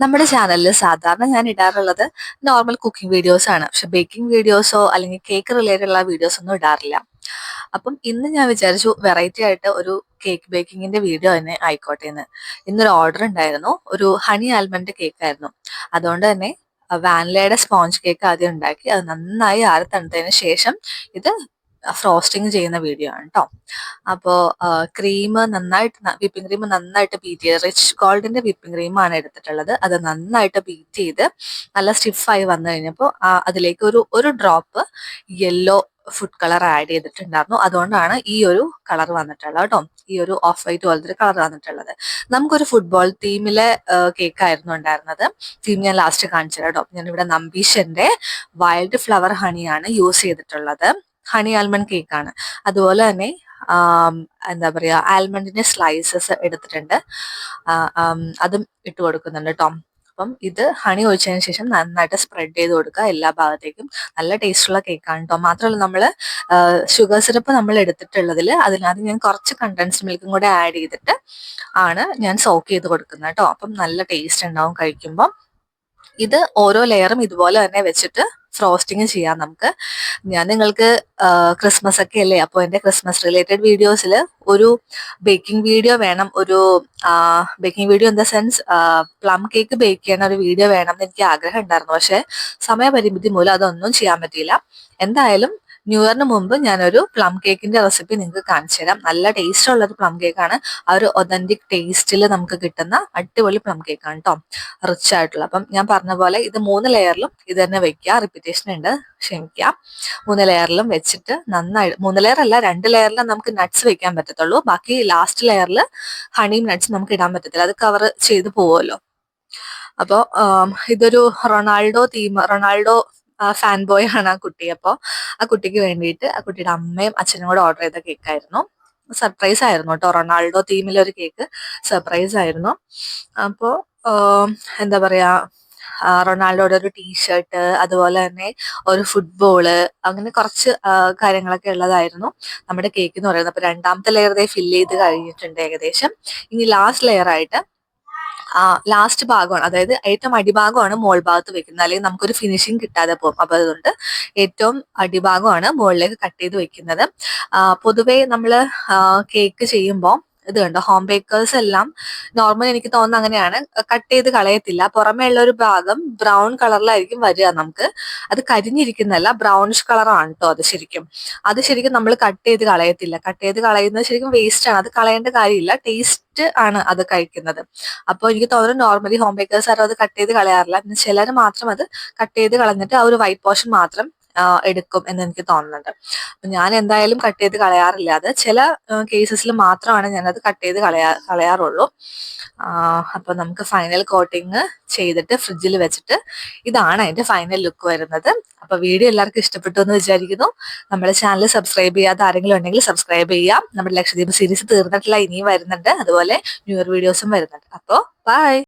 നമ്മുടെ ചാനലിൽ സാധാരണ ഞാൻ ഇടാറുള്ളത് നോർമൽ കുക്കിംഗ് വീഡിയോസ് ആണ്. പക്ഷെ ബേക്കിംഗ് വീഡിയോസോ അല്ലെങ്കിൽ കേക്ക് റിലേറ്റഡ് ഉള്ള വീഡിയോസ് ഒന്നും ഇടാറില്ല. അപ്പം ഇന്ന് ഞാൻ വിചാരിച്ചു വെറൈറ്റി ആയിട്ട് ഒരു കേക്ക് ബേക്കിങ്ങിന്റെ വീഡിയോ തന്നെ ആയിക്കോട്ടെ എന്ന്. ഇന്നൊരു ഓർഡർ ഉണ്ടായിരുന്നു. ഒരു ഹണി ആൽമണ്ട് കേക്ക് ആയിരുന്നു. അതുകൊണ്ട് തന്നെ വാനിലയുടെ സ്പോഞ്ച് കേക്ക് ആദ്യം ഉണ്ടാക്കി അത് നന്നായി ആറി തണുത്തതിന് ശേഷം ഇത് ഫ്രോസ്റ്റിംഗ് ചെയ്യുന്ന വീഡിയോ ആണ് കേട്ടോ അപ്പോൾ ക്രീം നന്നായിട്ട് വിപ്പിംഗ് ക്രീം നന്നായിട്ട് ബീറ്റ് ചെയ്ത് റിച്ച് ഗോൾഡിന്റെ വിപ്പിംഗ് ക്രീമാണ് എടുത്തിട്ടുള്ളത്. അത് നന്നായിട്ട് ബീറ്റ് ചെയ്ത് നല്ല സ്റ്റിഫായി വന്നു കഴിഞ്ഞപ്പോൾ അതിലേക്ക് ഒരു ഒരു drop yellow food colour add ചെയ്തിട്ടുണ്ടായിരുന്നു. അതുകൊണ്ടാണ് ഈ ഒരു കളർ വന്നിട്ടുള്ളത് കേട്ടോ ഈ ഒരു ഓഫ് വൈറ്റ് പോലത്തെ ഒരു കളർ വന്നിട്ടുള്ളത്. നമുക്കൊരു ഫുട്ബോൾ ടീമിലെ കേക്ക് ആയിരുന്നു ഉണ്ടായിരുന്നത്. തീം ഞാൻ ലാസ്റ്റ് കാണിച്ചു കേട്ടോ ഞാൻ ഇവിടെ നമ്പീഷന്റെ വൈൽഡ് ഫ്ലവർ ഹണിയാണ് യൂസ് ചെയ്തിട്ടുള്ളത്. ഹണി ആൽമണ്ട് കേക്കാണ് അതുപോലെ തന്നെ എന്താ പറയാ ആൽമണ്ടിന്റെ സ്ലൈസസ് എടുത്തിട്ടുണ്ട്. അതും ഇട്ട് കൊടുക്കുന്നുണ്ട് കേട്ടോ അപ്പം ഇത് ഹണി ഒഴിച്ചതിന് ശേഷം നന്നായിട്ട് സ്പ്രെഡ് ചെയ്ത് കൊടുക്കുക എല്ലാ ഭാഗത്തേക്കും. നല്ല ടേസ്റ്റുള്ള കേക്കാണ് കേട്ടോ മാത്രമല്ല നമ്മൾ ഷുഗർ സിറപ്പ് നമ്മൾ എടുത്തിട്ടുള്ളതിൽ അതിനകത്ത് ഞാൻ കുറച്ച് കണ്ടൻസ് മിൽക്കും കൂടെ ആഡ് ചെയ്തിട്ട് ആണ് ഞാൻ സോക്ക് ചെയ്ത് കൊടുക്കുന്നത് കേട്ടോ അപ്പം നല്ല ടേസ്റ്റ് ഉണ്ടാവും കഴിക്കുമ്പം. ഇത് ഓരോ ലെയറും ഇതുപോലെ തന്നെ വെച്ചിട്ട് ഫ്രോസ്റ്റിങ് ചെയ്യാം നമുക്ക്. ഞാൻ നിങ്ങൾക്ക് ക്രിസ്മസ് ഒക്കെ അല്ലേ അപ്പോൾ എന്റെ ക്രിസ്മസ് റിലേറ്റഡ് വീഡിയോസിൽ ഒരു ബേക്കിംഗ് വീഡിയോ വേണം ഒരു baking video in the sense plum cake bake ചെയ്യണ ഒരു വീഡിയോ വേണം എന്ന് എനിക്ക് ആഗ്രഹം ഉണ്ടായിരുന്നു. പക്ഷേ സമയപരിമിതി മൂലം അതൊന്നും ചെയ്യാൻ പറ്റിയില്ല. എന്തായാലും ന്യൂ ഇയറിന് മുമ്പ് ഞാനൊരു പ്ലം കേക്കിന്റെ റെസിപ്പി നിങ്ങൾക്ക് കാണിച്ചു തരാം. നല്ല ടേസ്റ്റ് ഉള്ള ഒരു പ്ലം കേക്കാണ് ആ ഒരു ഒതന്റിക് ടേസ്റ്റിൽ നമുക്ക് കിട്ടുന്ന അടിപൊളി പ്ലം കേക്കാണ് കേട്ടോ റിച്ച് ആയിട്ടുള്ള. അപ്പം ഞാൻ പറഞ്ഞ പോലെ ഇത് മൂന്ന് ലെയറിലും ഇത് തന്നെ വെക്കുക റിപ്പീറ്റേഷൻ ഉണ്ട്. ക്ഷമിക്കാം മൂന്ന് ലെയറിലും വെച്ചിട്ട് നന്നായി മൂന്ന് ലെയർ അല്ല രണ്ട് ലെയറിലും നമുക്ക് നട്ട്സ് വെക്കാൻ പറ്റത്തുള്ളൂ. ബാക്കി ലാസ്റ്റ് ലെയറിൽ ഹണിയും നട്ട്സ് നമുക്ക് ഇടാൻ പറ്റത്തില്ല. അത് കവർ ചെയ്ത് പോവുമല്ലോ. അപ്പോൾ ഇതൊരു Ronaldo theme Ronaldo fan boy ആണ് ആ കുട്ടി. അപ്പോൾ ആ കുട്ടിക്ക് വേണ്ടിയിട്ട് ആ കുട്ടിയുടെ അമ്മയും അച്ഛനും കൂടെ ഓർഡർ ചെയ്ത കേക്ക് ആയിരുന്നു. സർപ്രൈസ് ആയിരുന്നു കേട്ടോ. റൊണാൾഡോ തീമിലെ ഒരു കേക്ക് സർപ്രൈസ് ആയിരുന്നു. അപ്പോ എന്താ പറയാ റൊണാൾഡോയുടെ ഒരു ടീഷർട്ട് അതുപോലെ തന്നെ ഒരു ഫുട്ബോൾ അങ്ങനെ കുറച്ച് കാര്യങ്ങളൊക്കെ ഉള്ളതായിരുന്നു നമ്മുടെ കേക്ക് എന്ന് പറയുന്നത്. അപ്പൊ രണ്ടാമത്തെ ലെയർ ഫില്ല് ചെയ്ത് കഴിഞ്ഞിട്ടുണ്ട് ഏകദേശം. ഇനി ലാസ്റ്റ് ലെയർ ആയിട്ട് ലാസ്റ്റ് ഭാഗമാണ്. അതായത് ഏറ്റവും അടിഭാഗമാണ് മോൾ ഭാഗത്ത് വെക്കുന്നത്. അല്ലെങ്കിൽ നമുക്കൊരു ഫിനിഷിങ് കിട്ടാതെ പോകും. അപ്പൊ അതുകൊണ്ട് ഏറ്റവും അടിഭാഗമാണ് മുകളിലേക്ക് കട്ട് ചെയ്ത് വെക്കുന്നത്. പൊതുവേ നമ്മൾ കേക്ക് ചെയ്യുമ്പോൾ ഇത് കണ്ടോ? ഹോം ബേക്കേഴ്സ് എല്ലാം നോർമൽ എനിക്ക് തോന്നുന്നത് അങ്ങനെയാണ്. കട്ട് ചെയ്ത് കളയത്തില്ല. പുറമേ ഉള്ള ഒരു ഭാഗം ബ്രൗൺ കളറിലായിരിക്കും വരിക നമുക്ക്. അത് കരിഞ്ഞിരിക്കുന്നതല്ല ബ്രൗണിഷ് കളറാണ് കേട്ടോ അത് ശരിക്കും. അത് ശരിക്കും നമ്മൾ കട്ട് ചെയ്ത് കളയത്തില്ല. കട്ട് ചെയ്ത് കളയുന്നത് ശരിക്കും വേസ്റ്റ് ആണ്. അത് കളയേണ്ട കാര്യമില്ല. ടേസ്റ്റ് ആണ് അത് കഴിക്കുന്നത്. അപ്പോൾ എനിക്ക് തോന്നുന്നു നോർമലി ഹോം ബേക്കേഴ്സ് ആരും അത് കട്ട് ചെയ്ത് കളയാറില്ല. ചിലർ മാത്രം അത് കട്ട് ചെയ്ത് കളഞ്ഞിട്ട് ആ ഒരു വൈറ്റ് പോർഷൻ മാത്രം എടുക്കും എന്ന് എനിക്ക് തോന്നുന്നുണ്ട്. ഞാൻ എന്തായാലും കട്ട് ചെയ്ത് കളയാറില്ല. അത് ചില കേസസിൽ മാത്രമാണ് ഞാനത് കട്ട് ചെയ്ത് കളയാ കളയാറുള്ളൂ. അപ്പൊ നമുക്ക് ഫൈനൽ കോട്ടിങ് ചെയ്തിട്ട് ഫ്രിഡ്ജിൽ വെച്ചിട്ട് ഇതാണ് അതിന്റെ ഫൈനൽ ലുക്ക് വരുന്നത്. അപ്പൊ വീഡിയോ എല്ലാവർക്കും ഇഷ്ടപ്പെട്ടു എന്ന് വിചാരിക്കുന്നു. നമ്മുടെ ചാനൽ സബ്സ്ക്രൈബ് ചെയ്യാത്ത ആരെങ്കിലും ഉണ്ടെങ്കിൽ സബ്സ്ക്രൈബ് ചെയ്യാം. നമ്മുടെ ലക്ഷദ്വീപ് സീരീസ് തീർന്നിട്ടില്ല ഇനിയും വരുന്നുണ്ട്. അതുപോലെ ന്യൂ ഇയർ വീഡിയോസും വരുന്നുണ്ട്. അപ്പോൾ ബൈ